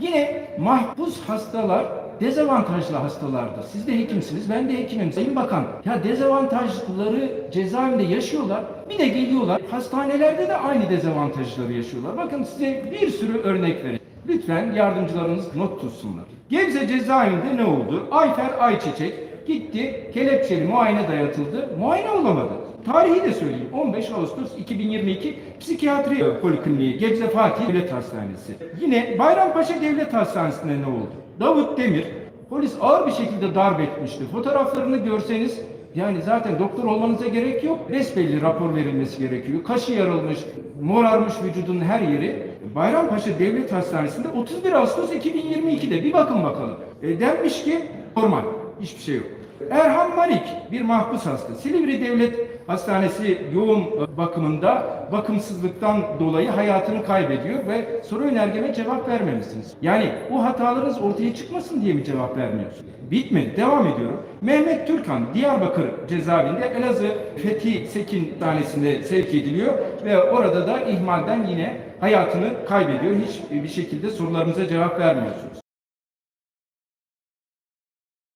Yine mahpus hastalar dezavantajlı hastalardır. Siz de hekimsiniz, ben de hekimim. Sayın Bakan, ya dezavantajları cezaevinde yaşıyorlar. Bir de geliyorlar, hastanelerde de aynı dezavantajları yaşıyorlar. Bakın size bir sürü örnek vereyim. Lütfen yardımcılarınız not tutsunlar. Gebze cezaevinde ne oldu? Ayfer Ayçiçek gitti, kelepçeli muayene dayatıldı. Muayene olamadı. Tarihi de söyleyeyim. 15 Ağustos 2022 Psikiyatri Polikliniği Gebze Fatih Devlet Hastanesi. Yine Bayrampaşa Devlet Hastanesi'nde ne oldu? Davut Demir polis ağır bir şekilde darp etmişti. Fotoğraflarını görseniz yani zaten doktor olmanıza gerek yok. Besbelli rapor verilmesi gerekiyor. Kaşı yarılmış, morarmış vücudun her yeri. Bayrampaşa Devlet Hastanesi'nde 31 Ağustos 2022'de bir bakın bakalım. E, denmiş ki normal. Hiçbir şey yok. Erhan Manik bir mahpus hasta. Silivri Devlet Hastanesi yoğun bakımında bakımsızlıktan dolayı hayatını kaybediyor ve soru önergeme cevap vermemişsiniz. Yani bu hatalarınız ortaya çıkmasın diye mi cevap vermiyorsunuz? Bitmedi. Devam ediyorum. Mehmet Türkan Diyarbakır cezaevinde Elazığ Fethi Sekin tanesinde sevk ediliyor ve orada da ihmalden yine hayatını kaybediyor. Hiç bir şekilde sorularımıza cevap vermiyorsunuz.